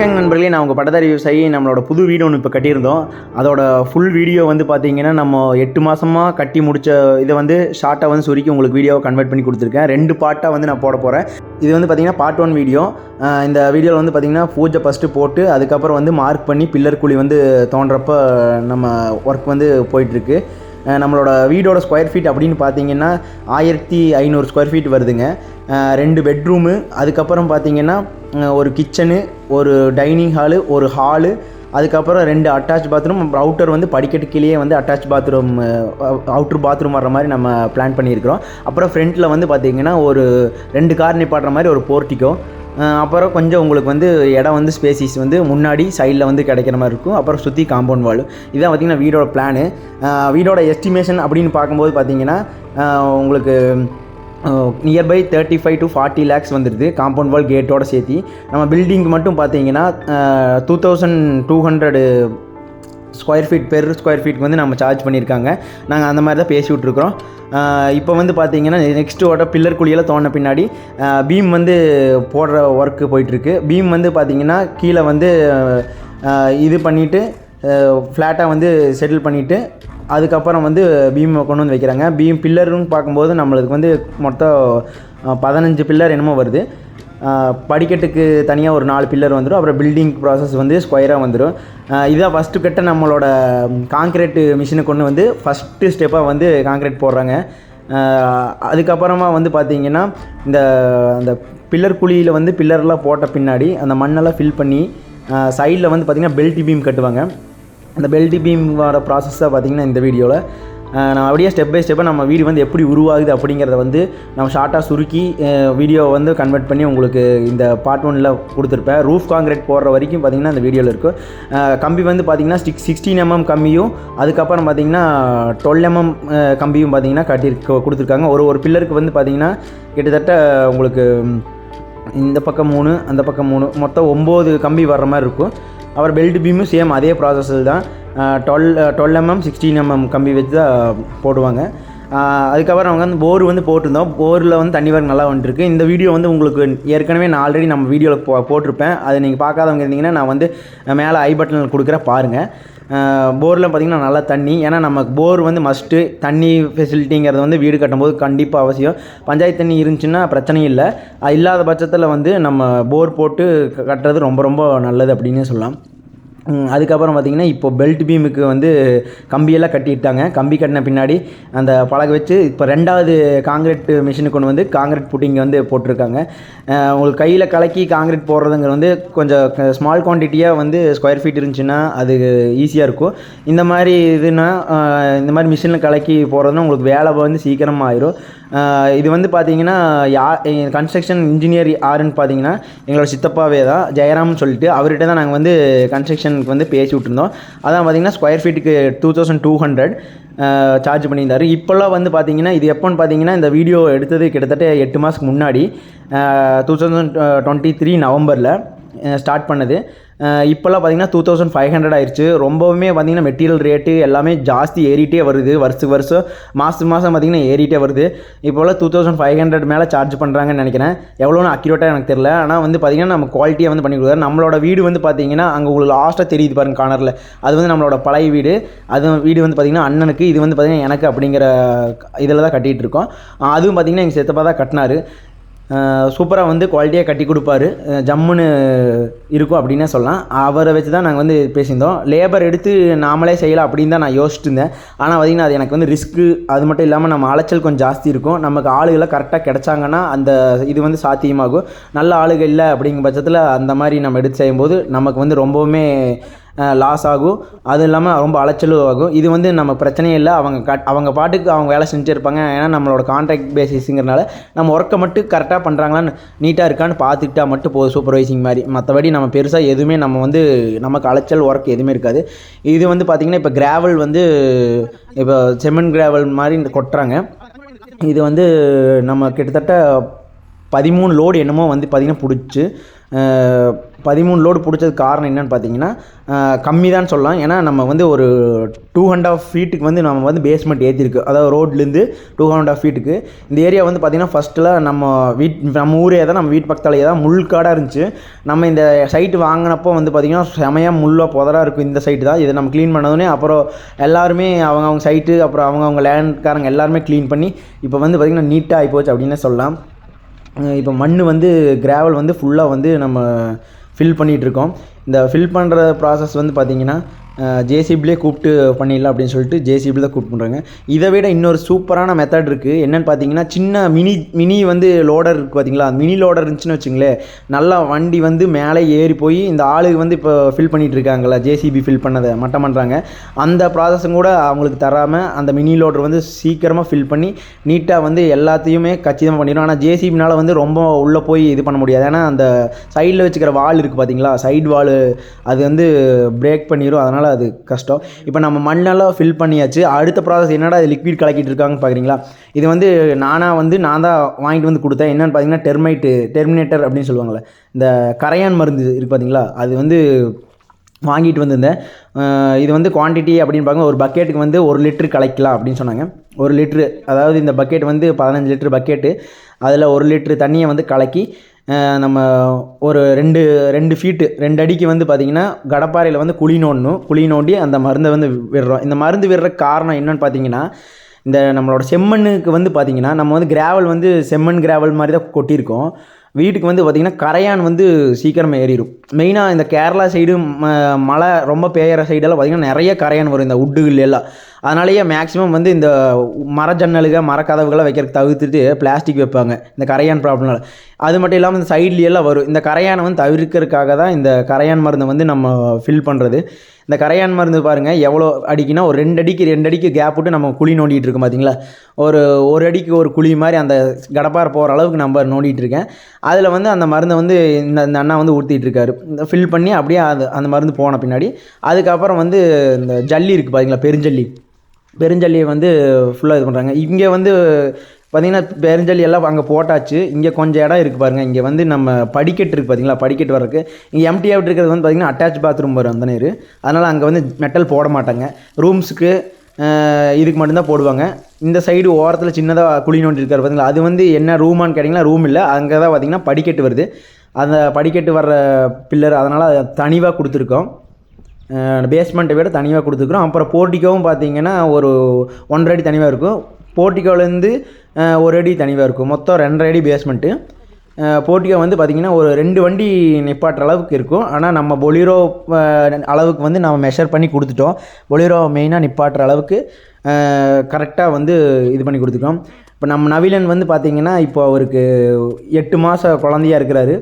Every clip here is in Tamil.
வணக்கம் நண்பர்களே. நான் உங்கள் பட்டதாரி விவசாயி நம்மளோட புது வீடு ஒன்று இப்போ கட்டியிருந்தோம். அதோட ஃபுல் வீடியோ வந்து பார்த்தீங்கன்னா நம்ம எட்டு மாதமாக கட்டி முடித்த இதை வந்து ஷார்ட்டாக வந்து சுருக்கி உங்களுக்கு வீடியோவை கன்வெர்ட் பண்ணி கொடுத்துருக்கேன். ரெண்டு பார்ட்டாக வந்து நான் போட போகிறேன் இது வந்து பார்த்தீங்கன்னா பார்ட் ஒன் வீடியோ இந்த வீடியோவில் வந்து பார்த்தீங்கன்னா பூஜை ஃபஸ்ட்டு போட்டு அதுக்கப்புறம் வந்து மார்க் பண்ணி பில்லர் குழி வந்து தோன்றப்ப நம்ம ஒர்க் வந்து போயிட்டுருக்கு. நம்மளோட வீடோட ஸ்கொயர் ஃபீட் அப்படின்னு பார்த்தீங்கன்னா ஆயிரத்தி ஐநூறு ஸ்கொயர் ஃபீட் வருதுங்க. ரெண்டு பெட்ரூமு. அதுக்கப்புறம் பார்த்தீங்கன்னா ஒரு கிச்சனு ஒரு டைனிங் ஹாலு ஒரு ஹாலு அதுக்கப்புறம் ரெண்டு அட்டாச் பாத்ரூம். அவுட்டர் வந்து படிக்கட்டு கீழே வந்து அட்டாச் பாத்ரூம் அவுட்டர் பாத்ரூம் வர்ற மாதிரி நம்ம பிளான் பண்ணியிருக்கிறோம். அப்புறம் ஃப்ரண்ட்டில் வந்து பார்த்தீங்கன்னா ஒரு ரெண்டு கார் நிப்பாடுற மாதிரி ஒரு போர்ட்டிக்கோ அப்புறம் கொஞ்சம் உங்களுக்கு வந்து இடம் வந்து ஸ்பேசிஸ் வந்து முன்னாடி சைடில் வந்து கிடைக்கிற மாதிரி இருக்கும். அப்புறம் சுற்றி காம்பவுண்ட் வால். இதான் பார்த்திங்கன்னா வீடோட பிளானு. வீடோட எஸ்டிமேஷன் அப்படின்னு பார்க்கும்போது பார்த்திங்கன்னா உங்களுக்கு nearby thirty five to forty lakhs வந்துடுது காம்பவுண்ட் வால் கேட்டோட சேர்த்தி. நம்ம பில்டிங்க்கு மட்டும் பார்த்தீங்கன்னா two thousand two hundred square feet per square ஃபீட்க்கு வந்து நம்ம சார்ஜ் பண்ணியிருக்காங்க. நாங்கள் அந்த மாதிரி தான் பேசி விட்ருக்குறோம் இப்போ வந்து பார்த்தீங்கன்னா நெக்ஸ்ட்டு ஓட பில்லர் குழியெல்லாம் தோண பின்னாடி பீம் வந்து போடுற ஒர்க்கு போயிட்டுருக்கு. பீம் வந்து பார்த்திங்கன்னா கீழே வந்து இது பண்ணிவிட்டு ஃப்ளாட்டாக வந்து செட்டில் பண்ணிவிட்டு அதுக்கப்புறம் வந்து பீம் கொண்டு வந்து வைக்கிறாங்க. பீம் பில்லர்னு பார்க்கும்போது நம்மளுக்கு வந்து மொத்தம் பதினஞ்சு பில்லர் என்னமோ வருது. படிக்கட்டுக்கு தனியாக ஒரு நாலு பில்லர் வந்துடும் அப்புறம் பில்டிங் ப்ராசஸ் வந்து ஸ்கொயராக வந்துடும் இதான் ஃபஸ்ட்டு கட்ட நம்மளோட காங்க்ரீட்டு மிஷினை கொண்டு வந்து ஃபஸ்ட்டு ஸ்டெப்பாக வந்து காங்க்ரீட் போடுறாங்க. அதுக்கப்புறமா வந்து பார்த்திங்கன்னா இந்த அந்த பில்லர் குழியில் வந்து பில்லர்லாம் போட்ட பின்னாடி அந்த மண்ணெல்லாம் ஃபில் பண்ணி சைடில் வந்து பார்த்திங்கன்னா பெல்ட் பீம் கட்டுவாங்க. அந்த பெல்ட் பீம் வர ப்ராசஸ் பார்த்திங்கன்னா இந்த வீடியோவில் நான் அப்படியே ஸ்டெப் பை ஸ்டெப்பாக நம்ம வீடு வந்து எப்படி உருவாகுது அப்படிங்கிறத வந்து நம்ம ஷார்ட்டாக சுருக்கி வீடியோ வந்து கன்வெர்ட் பண்ணி உங்களுக்கு இந்த பார்ட் ஒனில் கொடுத்துருப்பேன். ரூஃப் காங்கிரீட் போடுற வரைக்கும் பார்த்திங்கன்னா அந்த வீடியோவில் இருக்கும். கம்பி வந்து பார்த்திங்கன்னா ஸ்டிக் சிக்ஸ்டீன் எம்எம் mm கம்பியும் அதுக்கப்புறம் பார்த்திங்கன்னா டுவெல் mm, எம்எம் கம்பியும் பார்த்திங்கன்னா கட்டி கொடுத்துருக்காங்க. ஒரு ஒரு பில்லருக்கு வந்து பார்த்திங்கன்னா கிட்டத்தட்ட உங்களுக்கு இந்த பக்கம் மூணு அந்த பக்கம் மூணு மொத்தம் ஒம்பது கம்பி வர்ற மாதிரி இருக்கும். அப்புறம் பெல்ட் பீமும் சேம் அதே ப்ராசஸில் தான் twelve twelve mm sixteen mm கம்பி வச்சு தான் போடுவாங்க. அதுக்கப்புறம் அவங்க வந்து போர் வந்து போட்டிருந்தோம். போரில் வந்து தண்ணி வர நல்லா வந்துருக்கு இந்த வீடியோ வந்து உங்களுக்கு ஏற்கனவே நான் ஆல்ரெடி நம்ம வீடியோவில் போ போட்டிருப்பேன். அதை நீங்கள் பார்க்காதவங்க இருந்தீங்கன்னா நான் வந்து மேலே ஐ பட்டனில் கொடுக்குறேன் பாருங்கள் போரில் பார்த்திங்கன்னா நல்லா தண்ணி. ஏன்னா நமக்கு போர் வந்து மஸ்ட்டு தண்ணி ஃபெசிலிட்டிங்கிறது வந்து வீடு கட்டும்போது கண்டிப்பாக அவசியம். பஞ்சாயத்து தண்ணி இருந்துச்சுன்னா பிரச்சனை இல்லை. அது இல்லாத பட்சத்தில் வந்து நம்ம போர் போட்டு க- கட்டுறது ரொம்ப ரொம்ப நல்லது அப்படின்னு சொல்லலாம். அதுக்கப்புறம் பார்த்திங்கன்னா இப்போ பெல்ட் பீமுக்கு வந்து கம்பியெல்லாம் கட்டிட்டாங்க. கம்பி கட்டின பின்னாடி அந்த பழக வச்சு இப்போ ரெண்டாவது காங்கிரீட் மிஷினுக்கு கொண்டு வந்து காங்கிரீட் புட்டிங் வந்து போட்டிருக்காங்க. உங்களுக்கு கையில் கலக்கி காங்கிரீட் போடுறதுங்கிறது வந்து கொஞ்சம் ஸ்மால் குவான்டிட்டியாக வந்து ஸ்கொயர் ஃபீட் இருந்துச்சுன்னா அது ஈஸியாக இருக்கும். இந்த மாதிரி இதுனா இந்த மாதிரி மிஷினில் கலக்கி போடுறதுனா உங்களுக்கு வேலை வந்து சீக்கிரமாக ஆயிரும். இது வந்து பார்த்தீங்கன்னா யா கன்ஸ்ட்ரக்ஷன் இன்ஜினியர் யாருன்னு பார்த்தீங்கன்னா எங்களோட சித்தப்பாவே தான். ஜெயராம்னு சொல்லிட்டு அவர்கிட்ட தான் நாங்கள் வந்து கன்ஸ்ட்ரக்ஷன் செக்ஷனுக்கு வந்து பேசி விட்டுருந்தோம் அதான் பார்த்திங்கன்னா square ஃபீட்டுக்கு two thousand two hundred charge பண்ணியிருந்தாரு. இப்போல்லாம் வந்து பார்த்திங்கன்னா இது எப்போன்னு பார்த்தீங்கன்னா இந்த வீடியோ எடுத்தது கிட்டத்தட்ட எட்டு மாதத்துக்கு முன்னாடி டூ தௌசண்ட் டுவெண்ட்டி த்ரீ நவம்பரில் ஸ்டார்ட் பண்ணது. இப்போல்லாம் பார்த்தீங்கன்னா டூ தௌசண்ட் ஃபைவ் ஹண்ட்ரட் ஆயிடுச்சு ரொம்பவுமே பார்த்திங்கன்னா மெட்டீரியல் ரேட்டு எல்லாமே ஜாஸ்தி ஏறிட்டே வருது. வருஷத்துக்கு வருஷம் மாதம் மாதம் பார்த்திங்கன்னா ஏறிட்டே வருது. இப்போல்லாம் டூ தௌசண்ட் ஃபைவ் ஹண்ட்ரட் மேலே சார்ஜ் பண்ணுறாங்கன்னு நினைக்கிறேன். எவ்வளோன்னு அக்யூரேட்டாக எனக்கு தெரியல. ஆனால் வந்து பார்த்திங்கன்னா நம்ம குவாலிட்டியாக வந்து பண்ணி கொடுத்தாரு நம்மளோட வீடு வந்து பார்த்திங்கன்னா அங்கே உங்களுக்கு லாஸ்ட்டாக தெரியுது பாருங்க கார்னரில் அது வந்து நம்மளோட பழைய வீடு. அது வீடு வந்து பார்த்திங்கன்னா அண்ணனுக்கு இது வந்து பார்த்திங்கன்னா எனக்கு அப்படிங்கிற இதில் தான் கட்டிகிட்டு இருக்கோம். அதுவும் பார்த்தீங்கன்னா எங்கள் சித்தப்பா தான் கட்டினாரு. சூப்பராக வந்து குவாலிட்டியாக கட்டி கொடுப்பாரு. ஜம்முன்னு இருக்கும் அப்படின்னே சொல்லலாம். அவரை வச்சு தான் நாங்கள் வந்து பேசியிருந்தோம். லேபர் எடுத்து நாமளே செய்யலாம் அப்படின்னு தான் நான் யோசிச்சுட்டு இருந்தேன் ஆனால் பார்த்திங்கன்னா அது எனக்கு வந்து ரிஸ்க்கு அது மட்டும் இல்லாமல் நம்ம அலைச்சல் கொஞ்சம் ஜாஸ்தி இருக்கும். நமக்கு ஆளுகளை கரெக்டாக கிடைச்சாங்கன்னா அந்த இது வந்து சாத்தியமாகும். நல்ல ஆளுகள் இல்லை அப்படிங்கிற பட்சத்தில் அந்த மாதிரி நம்ம எடுத்து செய்யும்போது நமக்கு வந்து ரொம்பவுமே லாஸ் ஆகும். அதுவும் இல்லாமல் ரொம்ப அலைச்சலும் ஆகும். இது வந்து நம்ம பிரச்சனையே இல்லை. அவங்க கட் அவங்க பாட்டுக்கு அவங்க வேலை செஞ்சுட்டு இருப்பாங்க. ஏன்னா நம்மளோட கான்ட்ராக்ட் பேசிஸுங்கிறனால நம்ம ஒர்க்கை மட்டும் கரெக்டாக பண்ணுறாங்களான்னு நீட்டாக இருக்கான்னு பார்த்துக்கிட்டா மட்டும் போதும் சூப்பர்வைசிங் மாதிரி. மற்றபடி நம்ம பெருசாக எதுவுமே நம்ம வந்து நமக்கு அலைச்சல் ஒர்க் எதுவுமே இருக்காது. இது வந்து பார்த்திங்கன்னா இப்போ கிராவல் வந்து இப்போ செம்மண் கிராவல் மாதிரி இந்த கொட்டுறாங்க. இது வந்து நம்ம கிட்டத்தட்ட பதிமூணு லோடு என்னமோ வந்து பார்த்திங்கன்னா பிடிச்சி பதிமூணு லோடு பிடிச்சதுக்கு காரணம் என்னன்னு பார்த்தீங்கன்னா கம்மி தான் சொல்லலாம். ஏன்னா நம்ம வந்து ஒரு டூ அண்ட் ஆஃப் ஃபீட்டுக்கு வந்து நம்ம வந்து பேஸ்மெண்ட் ஏற்றிருக்கு அதாவது ரோட்லேருந்து டூ அண்ட் ஆஃப் ஃபீட்டுக்கு இந்த ஏரியா வந்து பார்த்திங்கன்னா ஃபஸ்ட்டில் நம்ம வீட் நம்ம ஊரே தான் நம்ம வீட்டு பக்கத்தாலேயே தான் முள்காடாக இருந்துச்சு. நம்ம இந்த சைட்டு வாங்கினப்போ வந்து பார்த்திங்கன்னா செமையாக முள்ளாக புதராக இருக்கும் இந்த சைட்டு தான். இதை நம்ம க்ளீன் பண்ணதுனே அப்புறம் எல்லாருமே அவங்க அவங்க சைட்டு அப்புறம் அவங்கவுங்க லேண்ட்காரங்க எல்லாருமே க்ளீன் பண்ணி இப்போ வந்து பார்த்திங்கன்னா நீட்டாக ஆகிப்போச்சு அப்படின்னு சொல்லலாம். இப்போ மண் வந்து கிராவல் வந்து ஃபுல்லாக வந்து நம்ம ஃபில் பண்ணிகிட்ருக்கோம் இந்த ஃபில் பண்ணுற ப்ராசஸ் வந்து பார்த்திங்கன்னா ஜேசிபிலே கூப்பிட்டு பண்ணிடலாம் அப்படின்னு சொல்லிட்டு ஜேசிபி தான் கூப்பிட்டு பண்ணுறாங்க இதை விட இன்னொரு சூப்பரான மெத்தட் இருக்குது என்னென்னு பார்த்தீங்கன்னா சின்ன மினி மினி வந்து லோடர் இருக்குது பார்த்தீங்களா மினி லோடர் இருந்துச்சுன்னு வச்சுங்களேன். நல்லா வண்டி வந்து மேலே ஏறி போய் இந்த ஆளுக்கு வந்து இப்போ ஃபில் பண்ணிகிட்டு இருக்காங்களா ஜேசிபி ஃபில் பண்ணதை மட்டம் பண்ணுறாங்க அந்த ப்ராசஸும் கூட அவங்களுக்கு தராமல் அந்த மினி லோடர் வந்து சீக்கிரமாக ஃபில் பண்ணி நீட்டாக வந்து எல்லாத்தையுமே கச்சிதமாக பண்ணிடும் ஆனால் ஜேசிபினால் வந்து ரொம்ப உள்ளே போய் இது பண்ண முடியாது. ஏன்னா அந்த சைடில் வச்சுக்கிற வால் இருக்குது பார்த்தீங்களா சைடு வால் அது வந்து பிரேக் பண்ணிடும் அதனால் அது கஷ்டம். இப்போ நம்ம மண்ணெல்லாம் ஃபில் பண்ணியாச்சு. அடுத்த ப்ராசஸ் என்னடா அது லிக்விட் கலக்கிட்டு இருக்காங்கன்னு பார்க்குறீங்களா இது வந்து நானாக வந்து நான் தான் வாங்கிட்டு வந்து கொடுத்தேன். என்னென்னு பார்த்தீங்கன்னா டெர்மைட்டு டெர்மினேட்டர் அப்படின்னு சொல்லுவாங்கள்ல இந்த கரையான் மருந்து இருக்குது பார்த்தீங்களா அது வந்து வாங்கிட்டு வந்திருந்தேன். இது வந்து குவான்டிட்டி அப்படின்னு பார்க்க ஒரு பக்கெட்டுக்கு வந்து ஒரு லிட்ரு கலைக்கலாம் அப்படின்னு சொன்னாங்க. ஒரு லிட்ரு அதாவது இந்த பக்கெட் வந்து பதினஞ்சு லிட்ரு பக்கெட்டு அதில் ஒரு லிட்ரு தண்ணியை வந்து கலக்கி நம்ம ஒரு ரெண்டு ரெண்டு ஃபீட்டு ரெண்டு அடிக்கு வந்து பார்த்திங்கன்னா கடப்பாறையில் வந்து குழி நோண்டணும். குழி நோண்டி அந்த மருந்தை வந்து விடுறோம். இந்த மருந்து விடுற காரணம் என்னென்னு பார்த்தீங்கன்னா இந்த நம்மளோட செம்மண்ணுக்கு வந்து பார்த்திங்கன்னா நம்ம வந்து கிராவல் வந்து செம்மண் கிராவல் மாதிரி தான் கொட்டியிருக்கோம். வீட்டுக்கு வந்து பார்த்திங்கன்னா கரையான் வந்து சீக்கிரமாக ஏறிடும் மெயினாக இந்த கேரளா சைடு ம- மழை ரொம்ப பெய்கிற சைடெல்லாம் பார்த்திங்கன்னா நிறைய கரையான் வரும். இந்த உட்டுகள் எல்லாம். அதனாலேயே மேக்ஸிமம் வந்து இந்த மர ஜன்னலுக மரக்கதவுகளை வைக்கிறதுக்கு தவிர்த்துட்டு பிளாஸ்டிக் வைப்பாங்க. இந்த கரையான் ப்ராப்ளம்னால அது மட்டும் இல்லாமல் இந்த சைட்லேயெல்லாம் வரும். இந்த கரையானை வந்து தவிர்க்கிறதுக்காக தான் இந்த கரையான் மருந்தை வந்து நம்ம ஃபில் பண்ணுறது இந்த கரையான் மருந்து பாருங்கள் எவ்வளோ அடிக்குன்னா ஒரு ரெண்டு அடிக்கு ரெண்டு அடிக்கு கேப் விட்டு நம்ம குழி நோண்டிகிட்டு இருக்கோம் பார்த்தீங்களா ஒரு ஒரு அடிக்கு ஒரு குழி மாதிரி அந்த கடப்பாரை போகிற அளவுக்கு நம்ம நோண்டிகிட்டு இருக்கேன். அதில் வந்து அந்த மருந்தை வந்து இந்த இந்த அண்ணா வந்து ஊற்றிட்டு இருக்காரு. ஃபில் பண்ணி அப்படியே அது அந்த மருந்து போன பின்னாடி. அதுக்கப்புறம் வந்து இந்த ஜல்லி இருக்குது பார்த்தீங்களா பெருஞ்சல்லி. பெருஞ்சல்லியை வந்து ஃபுல்லாக இது பண்ணுறாங்க இங்கே வந்து பார்த்திங்கன்னா பெருஞ்சல்லி எல்லாம் அங்கே போட்டாச்சு. இங்கே கொஞ்சம் இடம் இருக்குது பாருங்கள் இங்கே வந்து நம்ம படிக்கட்டு இருக்குது பார்த்தீங்களா படிக்கட்டு வரக்கு இங்கே எம்டி ஆகிட்டு இருக்கிறது வந்து பார்த்திங்கன்னா அட்டாச் பாத்ரூம் வரும் அந்த நேரு. அதனால் அங்கே வந்து மெட்டல் போட மாட்டாங்க. ரூம்ஸுக்கு இதுக்கு மட்டும்தான் போடுவாங்க. இந்த சைடு ஓரத்தில் சின்னதாக குழி நோண்டி இருக்கார் பார்த்தீங்களா அது வந்து என்ன ரூமான்னு கேட்டிங்கன்னா ரூம் இல்லை. அங்கே தான் பார்த்திங்கன்னா படிக்கட்டு வருது. அந்த படிக்கட்டு வர்ற பில்லர் அதனால் தனிவாக கொடுத்துருக்கோம். பேஸ்மெண்ட்டை விட தனியாக கொடுத்துக்குறோம் அப்புறம் போர்ட்டிக்கோவும் பார்த்தீங்கன்னா ஒரு ஒன்றரை அடி தனியாக இருக்கும். போர்ட்டிக்கோலேருந்து ஒரு அடி தனியாக இருக்கும். மொத்தம் ரெண்டரை அடி பேஸ்மெண்ட்டு போர்ட்டிக்கோ வந்து பார்த்திங்கன்னா ஒரு ரெண்டு வண்டி நிப்பாட்டுற அளவுக்கு இருக்கும். ஆனால் நம்ம பொலிரோ அளவுக்கு வந்து நம்ம மெஷர் பண்ணி கொடுத்துட்டோம். பொலிரோ மெயினாக நிப்பாட்டுற அளவுக்கு கரெக்டாக வந்து இது பண்ணி கொடுத்துட்டோம் இப்போ நம்ம நவீலன் வந்து பார்த்திங்கன்னா இப்போ அவருக்கு எட்டு மாத குழந்தையா இருக்கிறாரு.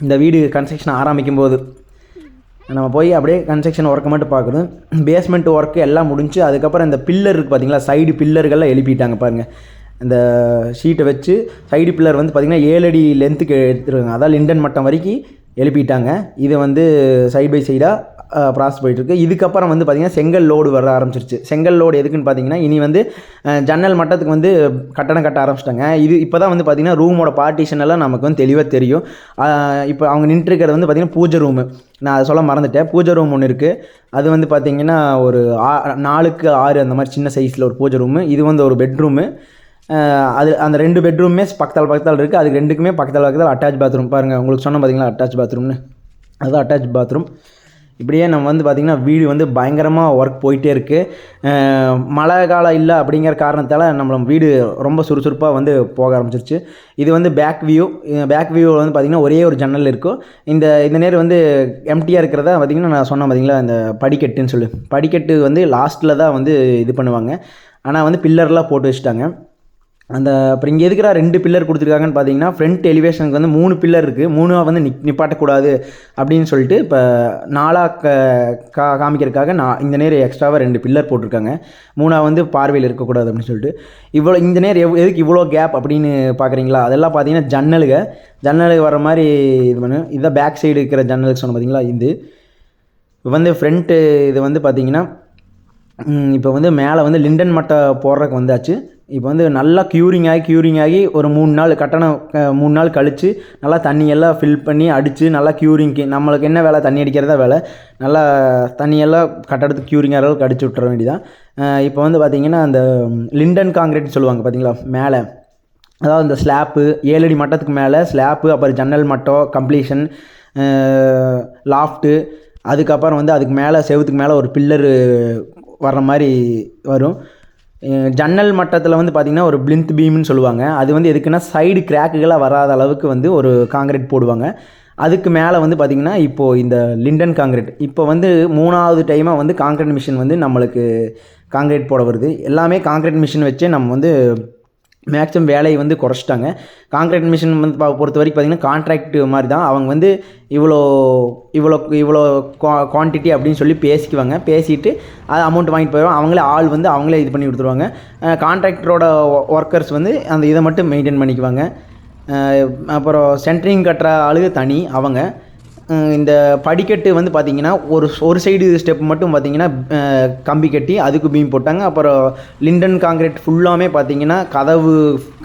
இந்த வீடு கன்ஸ்ட்ரக்ஷன் ஆரம்பிக்கும் போது நம்ம போய் அப்படியே கன்ஸ்ட்ரக்ஷன் ஒர்க்கை மட்டும் பார்க்குறோம் பேஸ்மெண்ட் ஒர்க்கு எல்லாம் முடிஞ்சு அதுக்கப்புறம் இந்த பில்லர் இருக்குது பார்த்தீங்களா சைடு பில்லர்கள்லாம் எழுப்பிட்டாங்க பாருங்கள் இந்த ஷீட்டை வச்சு சைடு பில்லர் வந்து பார்த்திங்கன்னா ஏழு அடி லென்த்துக்கு எடுத்துருக்காங்க. அதான் லிண்டன் மட்டம் வரைக்கும் எழுப்பிட்டாங்க. இதை வந்து சைடு பை சைடாக ப்ராசஸ் போயிட்டுருக்கு. இதுக்கப்புறம் வந்து பார்த்திங்கன்னா செங்கல் லோடு வர ஆரம்பிச்சிருச்சு. செங்கல் லோடு எதுக்குன்னு பார்த்தீங்கன்னா இனி வந்து ஜன்னல் மட்டத்துக்கு வந்து கட்டணம் கட்ட ஆரம்பிச்சிட்டாங்க. இது இப்போ தான் வந்து பார்த்திங்கன்னா ரூமோட பார்ட்டிஷன் எல்லாம் நமக்கு வந்து தெளிவாக தெரியும். இப்போ அவங்க நின்றுருக்கிறது வந்து பார்த்திங்கன்னா பூஜை ரூமு நான் அதை சொல்ல மறந்துட்டேன். பூஜை ரூம் ஒன்று இருக்குது அது வந்து பார்த்திங்கன்னா ஒரு ஆ நாலுக்கு ஆறு அந்த மாதிரி சின்ன சைஸில் ஒரு பூஜை ரூமு இது வந்து ஒரு பெட்ரூமு அது அந்த ரெண்டு பெட்ரூமே பக்கத்தால் பக்கத்தால் இருக்குது அதுக்கு ரெண்டுக்குமே பக்கத்தால் பக்கத்தால் அட்டாச் பாத்ரூம் பாருங்கள் உங்களுக்கு சொன்ன பார்த்தீங்களா அட்டாச் பாத்ரூம்னு அதுதான் அட்டாச் பாத்ரூம் இப்படியே நம்ம வந்து பார்த்திங்கன்னா வீடு வந்து பயங்கரமாக ஒர்க் போயிட்டே இருக்குது மழை காலம் இல்லை அப்படிங்கிற காரணத்தால் நம்ம வீடு ரொம்ப சுறுசுறுப்பாக வந்து போக ஆரம்பிச்சிருச்சு. இது வந்து பேக் வியூ பேக் வியூவில் வந்து பார்த்திங்கன்னா ஒரே ஒரு ஜன்னல் இருக்கும் இந்த இந்த நேரம் வந்து எம்டியாக இருக்கிறதா பார்த்திங்கன்னா நான் சொன்னேன் பார்த்தீங்களா இந்த படிக்கட்டுன்னு சொல்லி. படிக்கட்டு வந்து லாஸ்ட்டில் தான் வந்து இது பண்ணுவாங்க. ஆனால் வந்து பில்லர்லாம் போட்டு வச்சுட்டாங்க. அந்த அப்புறம் இங்கே எதுக்குற ரெண்டு பில்லர் கொடுத்துருக்காங்கன்னு பார்த்தீங்கன்னா ஃப்ரண்ட் எலிவேஷனுக்கு வந்து மூணு பில்லர் இருக்குது மூணாக வந்து நிக் நிப்பாட்டக்கூடாது அப்படின்னு சொல்லிட்டு இப்போ நாலாக க கா காமிக்கிறதுக்காக நான் இந்த நேரம் எக்ஸ்ட்ராவாக ரெண்டு பில்லர் போட்டிருக்காங்க. மூணாக வந்து பார்வையில் இருக்கக்கூடாது அப்படின்னு சொல்லிட்டு. இவ்வளோ இந்த நேரம் எவ் எதுக்கு இவ்வளோ கேப் அப்படின்னு பார்க்குறீங்களா அதெல்லாம் பார்த்தீங்கன்னா ஜன்னலுக. ஜன்னலுக்கு வர மாதிரி இது பண்ணு. இதுதான் பேக் சைடு இருக்கிற ஜன்னலுக்கு சொன்ன பார்த்தீங்களா இது. இப்போ வந்து ஃப்ரண்ட்டு இது வந்து பார்த்தீங்கன்னா இப்போ வந்து மேலே வந்து லிண்டன் மட்டை போடுறதுக்கு வந்தாச்சு. இப்போ வந்து நல்லா க்யூரிங் ஆகி க்யூரிங் ஆகி ஒரு மூணு நாள் கட்டணம் மூணு நாள் கழித்து நல்லா தண்ணியெல்லாம் ஃபில் பண்ணி அடித்து நல்லா க்யூரிங்க்கு நம்மளுக்கு என்ன வேலை? தண்ணி அடிக்கிறதா வேலை. நல்லா தண்ணியெல்லாம் கட்டடத்துக்கு க்யூரிங் ஆகிற அளவுக்கு அடிச்சு விட்டுற வேண்டியதான் இப்போ வந்து பார்த்திங்கன்னா அந்த லிண்டன் காங்கிரீட் சொல்லுவாங்க பார்த்தீங்களா மேலே. அதாவது இந்த ஸ்லாப்பு ஏழடி மட்டத்துக்கு மேலே ஸ்லாப்பு அப்புறம் ஜன்னல் மட்டம் கம்ப்ளீஷன் லாஃப்ட்டு அதுக்கப்புறம் வந்து அதுக்கு மேலே செவுத்துக்கு மேலே ஒரு பில்லரு வர்ற மாதிரி வரும். ஜன்னல் மட்டத்தில் வந்து பார்த்திங்கன்னா ஒரு பிளிந்த் பீம்னு சொல்லுவாங்க. அது வந்து எதுக்குன்னா சைடு கிராக்குகளாக வராத அளவுக்கு வந்து ஒரு காங்கிரீட் போடுவாங்க. அதுக்கு மேலே வந்து பார்த்திங்கன்னா இப்போது இந்த லிண்டன் காங்கிரீட் இப்போ வந்து மூணாவது டைமாக வந்து காங்கிரீட் மிஷின் வந்து நம்மளுக்கு காங்கிரீட் போட வருது. எல்லாமே காங்கிரீட் மிஷின் வச்சே நம்ம வந்து மேக்ஸிமம் வேலையை வந்து குறைச்சிட்டாங்க. கான்ட்ராக்ட் மிஷின் வந்து பா- பொறுத்த வரைக்கும் பார்த்திங்கன்னா கான்ட்ராக்ட் மாதிரி தான் அவங்க வந்து இவ்வளோ இவ்வளோ இவ்வளோ குவான்டிட்டி அப்படின்னு சொல்லி பேசிக்குவாங்க. பேசிட்டு அது அமௌண்ட் வாங்கிட்டு போயிடுவாங்க. அவங்களே ஆள் வந்து அவங்களே இது பண்ணி கொடுத்துருவாங்க. கான்ட்ராக்டரோட ஒர்க்கர்ஸ் வந்து அந்த இதை மட்டும் மெயின்டைன் பண்ணிக்குவாங்க. அப்புறம் சென்ட்ரிங் கட்டுற ஆளுக தனி அவங்க. இந்த படிக்கட்டு வந்து பார்த்திங்கன்னா ஒரு ஒரு சைடு ஸ்டெப் மட்டும் பார்த்திங்கன்னா கம்பி கட்டி அதுக்கு பீம் போட்டாங்க. அப்புறம் லிண்டன் காங்கிரீட் ஃபுல்லாமே பார்த்திங்கன்னா கதவு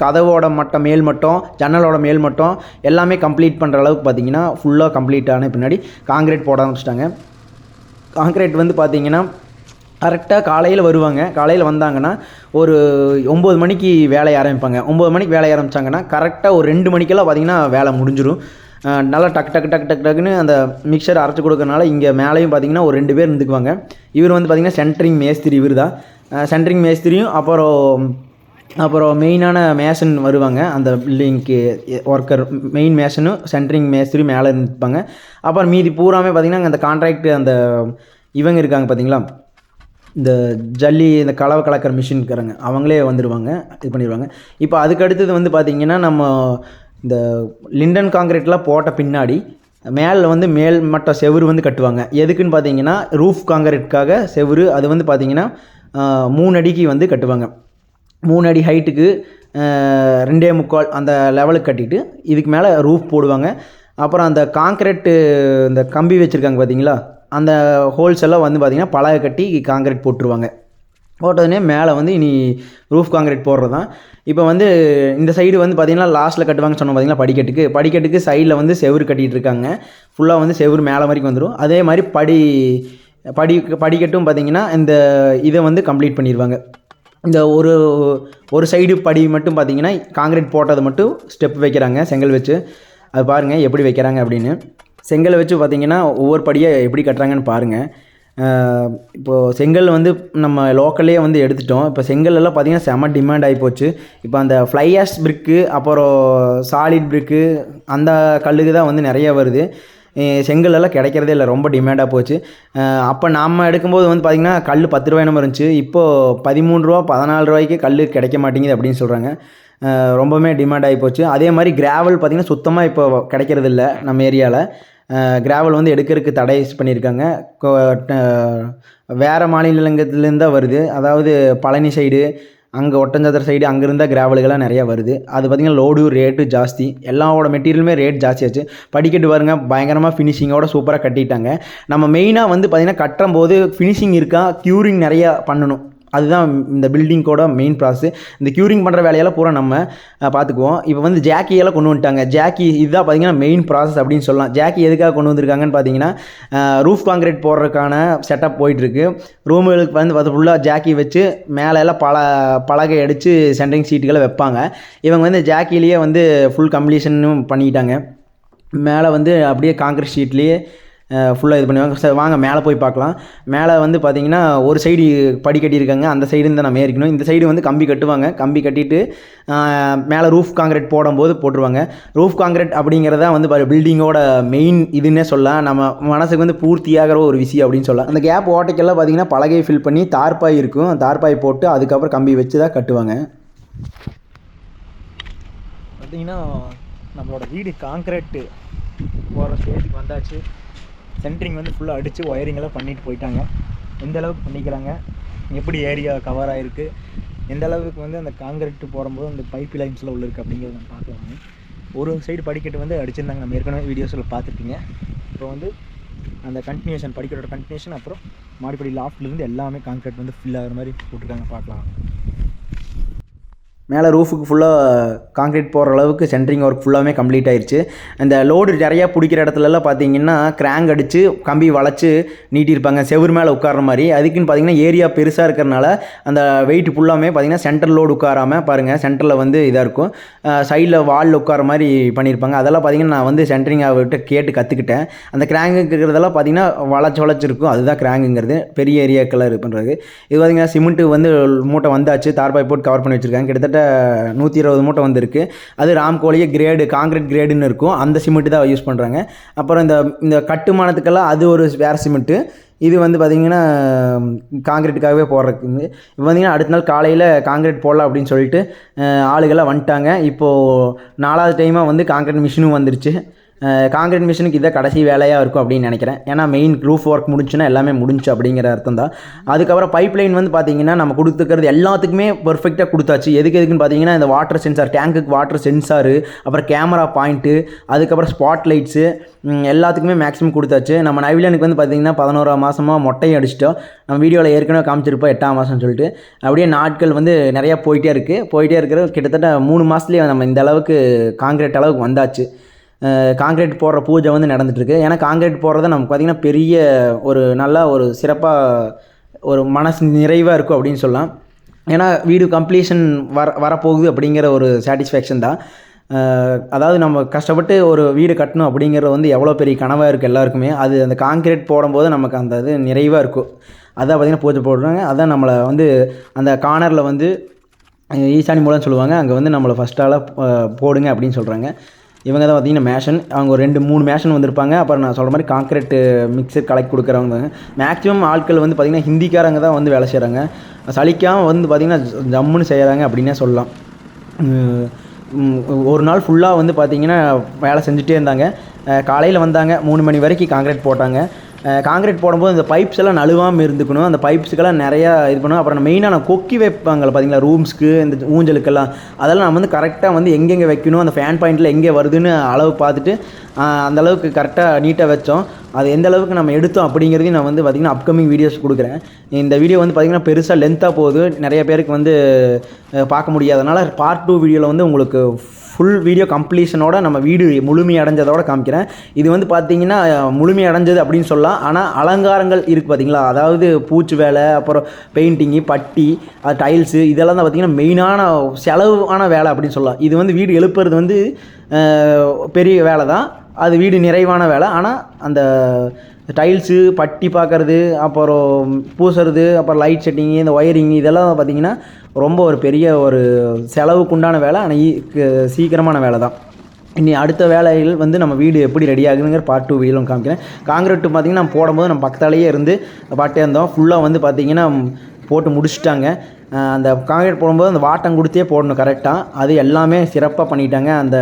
கதவோட மட்டம் மேல் மட்டம் ஜன்னலோட மேல் மட்டம் எல்லாமே கம்ப்ளீட் பண்ணுற அளவுக்கு பார்த்தீங்கன்னா ஃபுல்லாக கம்ப்ளீட் ஆன பின்னாடி காங்கிரீட் போட ஆரம்பிச்சிட்டாங்க. காங்கிரீட் வந்து பார்த்தீங்கன்னா கரெக்டாக காலையில் வருவாங்க. காலையில் வந்தாங்கன்னா ஒரு ஒம்பது மணிக்கு வேலையை ஆரம்பிப்பாங்க. ஒம்பது மணிக்கு வேலையை ஆரம்பித்தாங்கன்னா கரெக்டாக ஒரு ரெண்டு மணிக்கெல்லாம் பார்த்திங்கன்னா வேலை முடிஞ்சிடும் நல்லா டக் டக்கு டக் டக் டக்குன்னு அந்த மிக்சர் அரைச்சி கொடுக்கறனால இங்கே மேலேயும் பார்த்தீங்கன்னா ஒரு ரெண்டு பேர் இருந்துக்குவாங்க. இவர் வந்து பார்த்திங்கன்னா சென்ட்ரிங் மேஸ்திரி இவர் தான் சென்ட்ரிங் மேஸ்திரியும் அப்புறம் அப்புறம் மெயினான மேசன் வருவாங்க. அந்த பில்டிங்க்கு ஒர்க்கர் மெயின் மேசனும் சென்ட்ரிங் மேஸ்திரி மேலே இருந்துப்பாங்க. அப்புறம் மீதி பூராமே பார்த்திங்கன்னா அந்த கான்ட்ராக்ட் அந்த இவங்க இருக்காங்க பார்த்தீங்களா இந்த ஜல்லி இந்த கலவை கலக்கிற மிஷின் இருக்கிறாங்க அவங்களே வந்துடுவாங்க இது பண்ணிடுவாங்க இப்போ அதுக்கு அடுத்தது வந்து பார்த்திங்கன்னா நம்ம இந்த லிண்டன் காங்கிரீட்லாம் போட்ட பின்னாடி மேலே வந்து மேல் மட்ட செவுரு வந்து கட்டுவாங்க. எதுக்குன்னு பார்த்தீங்கன்னா ரூஃப் காங்கிரீட்காக செவுரு அது வந்து பார்த்தீங்கன்னா மூணு அடிக்கு வந்து கட்டுவாங்க. மூணு அடி ஹைட்டுக்கு ரெண்டே முக்கால் அந்த லெவலுக்கு கட்டிட்டு இதுக்கு மேலே ரூஃப் போடுவாங்க. அப்புறம் அந்த காங்கிரீட்டு இந்த கம்பி வச்சுருக்காங்க பார்த்தீங்களா அந்த ஹோல்ஸ் எல்லாம் வந்து பார்த்திங்கன்னா பலகை கட்டி காங்கிரீட் போட்டுருவாங்க. போட்டதுனே மேலே வந்து இனி ரூஃப் காங்கிரீட் போடுறது தான் இப்போ வந்து இந்த சைடு வந்து பார்த்திங்கன்னா லாஸ்ட்டில் கட்டுவாங்கன்னு சொன்னோம் பார்த்தீங்களா படிக்கட்டுக்கு. படிக்கட்டுக்கு சைடில் வந்து செவுரு கட்டிகிட்டு இருக்காங்க. ஃபுல்லாக வந்து செவுரு மேலே வரைக்கும் வந்துடும் அதே மாதிரி படி படி படிக்கட்டும் பார்த்திங்கன்னா இந்த இதை வந்து கம்ப்ளீட் பண்ணிடுவாங்க. இந்த ஒரு ஒரு சைடு படி மட்டும் பார்த்தீங்கன்னா காங்கிரீட் போட்டது மட்டும் ஸ்டெப் வைக்கிறாங்க செங்கல் வச்சு. அது பாருங்கள் எப்படி வைக்கிறாங்க அப்படின்னு. செங்கலை வச்சு பார்த்தீங்கன்னா ஒவ்வொரு படியாக எப்படி கட்டுறாங்கன்னு பாருங்கள் இப்போது செங்கல் வந்து நம்ம லோக்கல்லே வந்து எடுத்துட்டோம். இப்போ செங்கல் எல்லாம் பார்த்தீங்கன்னா செம டிமாண்ட் ஆகிப்போச்சு இப்போ அந்த ஃப்ளையாஷ் பிரிக்கு அப்புறம் சாலிட் பிரிக்கு அந்த கல்லுக்கு தான் வந்து நிறைய வருது. அஹ் செங்கல் எல்லாம் கிடைக்கிறதே இல்லை ரொம்ப டிமாண்டாக போச்சு. அப்போ நாம் எடுக்கும்போது வந்து பார்த்திங்கன்னா கல் பத்து ரூபாய் நம்ம இருந்துச்சு. இப்போது பதிமூணு ரூபா பதினாலு ரூபாய்க்கு கல் கிடைக்க மாட்டேங்குது அப்படின்னு சொல்கிறாங்க ரொம்பவுமே டிமாண்ட் ஆகி போச்சு. அதே மாதிரி கிராவல் பார்த்திங்கன்னா சுத்தமாக இப்போ கிடைக்கிறது இல்லை நம்ம ஏரியாவில் கிராவல் வந்து எடுக்கிறதுக்கு தடை பண்ணியிருக்காங்க. ட- வேறு மாநிலங்கத்துலேருந்து தான் வருது. அதாவது பழனி சைடு அங்கே ஒட்டஞ்சத்திர சைடு அங்கேருந்தா கிராவலுகள்லாம் நிறையா வருது. அது பார்த்திங்கன்னா லோடு ரேட்டு ஜாஸ்தி. எல்லாவோட மெட்டீரியலுமே ரேட் ஜாஸ்தியாச்சு. படிக்கட்டு பாருங்க பயங்கரமாக ஃபினிஷிங்கோட சூப்பராக கட்டிட்டாங்க. நம்ம மெயினாக வந்து பார்த்திங்கன்னா கட்டும் போது ஃபினிஷிங் இருக்கா க்யூரிங் நிறையா பண்ணணும். அதுதான் இந்த பில்டிங்கோட மெயின் ப்ராசஸ் இந்த க்யூரிங் பண்ணுற வேலையெல்லாம் பூரா நம்ம பார்த்துக்குவோம். இப்போ வந்து ஜாக்கியெல்லாம் கொண்டு வந்துட்டாங்க. ஜாக்கி இதுதான் பார்த்தீங்கன்னா மெயின் ப்ராசஸ் அப்படின்னு சொல்லலாம். ஜாக்கி எதுக்காக கொண்டு வந்திருக்காங்கன்னு பார்த்தீங்கன்னா ரூஃப் காங்கிரீட் போடுறதுக்கான செட்டப் போயிட்டுருக்கு. ரூமுகளுக்கு வந்து பார்த்து ஃபுல்லாக ஜாக்கி வச்சு மேலே எல்லாம் பல பலகை அடித்து சென்ட்ரிங் சீட்டுகளை வைப்பாங்க. இவங்க வந்து ஜாக்கிலேயே வந்து ஃபுல் கம்ப்ளீஷனும் பண்ணிக்கிட்டாங்க மேலே வந்து அப்படியே காங்கிரீட் ஷீட்லேயே ஃபுல்லாக இது பண்ணுவாங்க சரி வாங்க மேலே போய் பார்க்கலாம். மேலே வந்து பார்த்தீங்கன்னா ஒரு சைடு படி கட்டியிருக்காங்க. அந்த சைடு தான் நம்ம ஏறிக்கணும். இந்த சைடு வந்து கம்பி கட்டுவாங்க. கம்பி கட்டிட்டு மேலே ரூஃப் காங்கிரீட் போடும்போது போட்டுருவாங்க. ரூஃப் காங்கிரீட் அப்படிங்கிறதா வந்து பில்டிங்கோட மெயின் இதுன்னே சொல்லலாம். நம்ம மனசுக்கு வந்து பூர்த்தியாகிற ஒரு விஷயம் அப்படின்னு சொல்லலாம். அந்த கேப் ஓட்டைக்கெல்லாம் பார்த்தீங்கன்னா பலகை ஃபில் பண்ணி தார்பாய் இருக்கும். தார்பாய் போட்டு அதுக்கப்புறம் கம்பி வச்சு தான் கட்டுவாங்க. பார்த்தீங்கன்னா நம்மளோட வீடு காங்கிரீட்டு போகிற ஸ்டேஜுக்கு வந்தாச்சு. சென்ட்ரிங் வந்து ஃபுல்லாக அடித்து ஒயரிங்கெல்லாம் பண்ணிட்டு போயிட்டாங்க. எந்த அளவுக்கு பண்ணிக்கிறாங்க? எப்படி ஏரியா கவர் ஆகிருக்கு எந்த அளவுக்கு வந்து அந்த காங்கிரீட் போடும்போது அந்த பைப் லைன்ஸ்லாம் உள்ள இருக்குது அப்படிங்கிறத நம்ம பார்க்கலாம். ஒரு சைடு படிக்கட்டு வந்து அடிச்சிருந்தாங்க. நம்ம ஏற்கனவே வீடியோஸில் பார்த்துருப்பீங்க. இப்போ வந்து அந்த கண்டினியூஷன் படிக்கட்டோட கண்டினியூஷன் அப்புறம் மாடிப்படி லாஃப்ட்லேருந்து எல்லாமே காங்கிரீட் வந்து ஃபில் ஆகிற மாதிரி போட்டிருக்காங்க. பார்க்கலாம். மேலே ரூஃபுக்கு ஃபுல்லாக காங்க்ரீட் போடுற அளவுக்கு சென்ட்ரிங் ஒர்க் ஃபுல்லாகவே கம்ப்ளீட் ஆயிடுச்சு அந்த லோடு நிறையா பிடிக்கிற இடத்துலலாம் பார்த்தீங்கன்னா கிராங்க் அடித்து கம்பி வளைச்சு நீட்டியிருப்பாங்க. செவுரு மேலே உட்கார மாதிரி. அதுக்குன்னு பார்த்தீங்கன்னா ஏரியா பெருசாக இருக்கிறனால அந்த வெயிட் ஃபுல்லாமே பார்த்தீங்கன்னா சென்டர் லோடு உட்காராமல் பாருங்கள் சென்டரில் வந்து இதாக இருக்கும். சைடில் வாலில் உட்கார மாதிரி பண்ணியிருப்பாங்க. அதெல்லாம் பார்த்தீங்கன்னா நான் வந்து சென்ட்ரிங் அவர்கிட்ட கேட்டு கற்றுக்கிட்டேன் அந்த கிராங்குங்கிறதெல்லாம் பார்த்தீங்கன்னா வளைச்சு வளைச்சிருக்கும் அதுதான் கிராங்குங்கிறது பெரிய ஏரியாக்கெல்லாம் இது பண்ணுறது இது பார்த்தீங்கன்னா சிமெண்ட்டு வந்து மூட்டை வந்தாச்சு. தார்பாய் போட்டு கவர் பண்ணி வச்சுருக்காங்க. கிட்டத்தட்ட நூற்றி இருபது மூட்டை வந்திருக்கு. அது ராம்கோலியே கிரேடு காங்கிரீட் கிரேடுன்னு இருக்கும். அந்த சிமெண்ட்டு தான் யூஸ் பண்ணுறாங்க அப்புறம் இந்த இந்த கட்டுமானத்துக்கெல்லாம் அது ஒரு வேறு சிமெண்ட்டு இது வந்து பார்த்திங்கன்னா காங்கிரீட்டுக்காகவே போடுறதுக்கு இப்போ பார்த்தீங்கன்னா அடுத்த நாள் காலையில் காங்கிரீட் போடலாம் அப்படின்னு சொல்லிட்டு ஆளுகளாக வந்துட்டாங்க. இப்போது நாலாவது டைமாக வந்து காங்கிரீட் மிஷினும் வந்துருச்சு. காங்கிரீட் மிஷினுக்கு இதை கடைசி வேலையாக இருக்கும் அப்படின்னு நினைக்கிறேன். ஏன்னா மெயின் ரூஃப் ஒர்க் முடிஞ்சுன்னா எல்லாமே முடிஞ்சு அப்படிங்கிற அர்த்தம் தான். அதுக்கப்புறம் பைப் லைன் வந்து பார்த்தீங்கன்னா நம்ம கொடுத்துக்கிறது எல்லாத்துக்குமே பர்ஃபெக்டாக கொடுத்தாச்சு. எதுக்கு எதுக்குன்னு பார்த்தீங்கன்னா இந்த வாட்டர் சென்சார் டேங்குக்கு வாட்டர் சென்சாரு அப்புறம் கேமரா பாயிண்ட்டு அதுக்கப்புறம் ஸ்பாட் லைட்ஸு எல்லாத்துக்குமே மேக்ஸிமம் கொடுத்தாச்சு. நம்ம நவிலனுக்கு வந்து பார்த்தீங்கன்னா பதினோராம் மாதமாக மொட்டையும் அடிச்சிட்டோம். நம்ம வீடியோவில் ஏற்கனவே காமிச்சிருப்போம் எட்டாம் மாதம்னு சொல்லிட்டு. அப்படியே நாட்கள் வந்து நிறையா போயிட்டே இருக்குது போயிட்டே இருக்கிற கிட்டத்தட்ட மூணு மாதத்துலேயே நம்ம இந்த அளவுக்கு காங்கிரீட் அளவுக்கு வந்தாச்சு. காங்கிரீட் போடுற பூஜை வந்து நடந்துகிட்ருக்கு ஏன்னா காங்கிரீட் போடுறது நமக்கு பார்த்திங்கன்னா பெரிய ஒரு நல்லா ஒரு சிறப்பாக ஒரு மனசு நிறைவாக இருக்கும் அப்படின்னு சொல்லலாம். ஏன்னா வீடு கம்ப்ளீஷன் வர வரப்போகுது அப்படிங்கிற ஒரு சாட்டிஸ்ஃபேக்ஷன் தான். அதாவது நம்ம கஷ்டப்பட்டு ஒரு வீடு கட்டணும் அப்படிங்கிறது வந்து எவ்வளோ பெரிய கனவாக இருக்குது எல்லாருக்குமே. அது அந்த காங்கிரீட் போடும்போது நமக்கு அந்த இது நிறைவாக இருக்கும். அதான் பார்த்திங்கன்னா பூஜை போடுறாங்க. அதான் நம்மளை வந்து அந்த கார்னரில் வந்து ஈசானி மூலம் சொல்லுவாங்க அங்கே வந்து நம்மளை ஃபஸ்ட்டால் போடுங்க அப்படின்னு சொல்கிறாங்க இவங்க தான் பார்த்தீங்கன்னா மேஷன். அவங்க ஒரு ரெண்டு மூணு மேஷன் வந்திருப்பாங்க. அப்புறம் நான் சொல்கிற மாதிரி கான்க்ரீட் மிக்சர் கலெக்ட் கொடுக்குறவங்க. மேக்ஸிமம் ஆட்கள் வந்து பார்த்திங்கன்னா ஹிந்திக்காரங்க தான் வந்து வேலை செய்கிறாங்க சலிக்காமல் வந்து பார்த்திங்கன்னா ஜம்முன்னு செய்கிறாங்க அப்படின்னே சொல்லலாம். ஒரு நாள் ஃபுல்லாக வந்து பார்த்திங்கன்னா வேலை செஞ்சுட்டே இருந்தாங்க. காலையில் வந்தாங்க. மூணு மணி வரைக்கும் காங்கிரீட் போட்டாங்க. காங்கிரீட் போடும்போது அந்த பைப்ஸ் எல்லாம் நழுவாமல் இருந்துக்கணும். அந்த பைப்ஸுக்கெல்லாம் நிறையா இது பண்ணணும். அப்புறம் மெயினாக நான் கொக்கி வைப்பாங்கள பார்த்தீங்களா ரூம்ஸ்க்கு இந்த ஊஞ்சலுக்கெல்லாம். அதெல்லாம் நம்ம வந்து கரெக்டாக வந்து எங்கெங்கே வைக்கணும் அந்த ஃபேன் பாயிண்டில் எங்கே வருதுன்னு அளவு பார்த்துட்டு அந்தளவுக்கு அந்த அளவுக்கு கரெக்டாக நீட்டாக வச்சோம். அது எந்த அளவுக்கு நம்ம எடுத்தோம் அப்படிங்கிறதையும் நான் வந்து பார்த்திங்கன்னா அப்கமிங் வீடியோஸ் கொடுக்குறேன். இந்த வீடியோ வந்து பார்த்திங்கன்னா பெருசாக லென்த்தாக போகுது. நிறைய பேருக்கு வந்து பார்க்க முடியாதனால பார்ட் டூ வீடியோவில் வந்து உங்களுக்கு ஃபுல் வீடியோ கம்ப்ளீஷனோட நம்ம வீடு முழுமை அடைஞ்சதோட காமிக்கிறேன். இது வந்து பார்த்தீங்கன்னா முழுமை அடைஞ்சது அப்படின்னு சொல்லலாம். ஆனால் அலங்காரங்கள் இருக்குது பார்த்தீங்களா? அதாவது பூச்சி வேலை அப்புறம் பெயிண்டிங்கு பட்டி அது டைல்ஸு இதெல்லாம் தான் பார்த்திங்கன்னா மெயினான செலவான வேலை அப்படின்னு சொல்லலாம். இது வந்து வீடு எழுப்புறது வந்து பெரிய வேலை தான் அது வீடு நிறைவான வேலை. ஆனால் அந்த டைல்ஸு பட்டி பார்க்கறது அப்புறம் பூசுறது அப்புறம் லைட் செட்டிங்கு இந்த ஒயரிங் இதெல்லாம் பார்த்தீங்கன்னா ரொம்ப ஒரு பெரிய ஒரு செலவுக்குண்டான வேலை. ஆனால் சீக்கிரமான வேலை தான். இனி அடுத்த வேலைகள் வந்து நம்ம வீடு எப்படி ரெடி ஆகுதுங்கிற பார்ட் டூ வீலும் காமிக்கிறேன். காங்கிரீட் பார்த்திங்கன்னா நம்ம போடும்போது நம்ம பக்கத்தாலேயே இருந்து பாட்டே இருந்தோம். ஃபுல்லாக வந்து பார்த்திங்கன்னா போட்டு முடிச்சுட்டாங்க. அந்த காங்கிரீட் போடும்போது அந்த வாட்டம் கொடுத்தே போடணும் கரெக்டாக அது எல்லாமே சிறப்பாக பண்ணிட்டாங்க. அந்த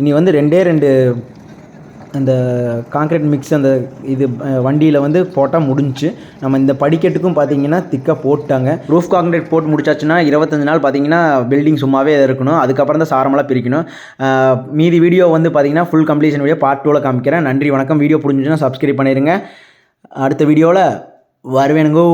இனி வந்து ரெண்டே ரெண்டு அந்த காங்கிரீட் மிக்ஸ் அந்த இது வண்டியில் வந்து போட்டால் முடிஞ்சுச்சு நம்ம இந்த படிக்கட்டுக்கும் பார்த்தீங்கன்னா திக்காக போட்டாங்க. ரூஃப் காங்கிரீட் போட்டு முடிச்சாச்சுன்னா இருபத்தஞ்சு நாள் பார்த்தீங்கன்னா பில்டிங் சும்மாவே இருக்கணும். அதுக்கப்புறம் தான் சாரமெல்லாம் பிரிக்கணும். மீதி வீடியோ வந்து பார்த்தீங்கன்னா ஃபுல் கம்ப்ளீஷன் வீடியோ பார்ட் டூவில் காமிக்கிறேன். நன்றி வணக்கம். வீடியோ புரிஞ்சுன்னா சப்ஸ்கிரைப் பண்ணிடுங்க அடுத்த வீடியோவில் வருவேனுங்கோ.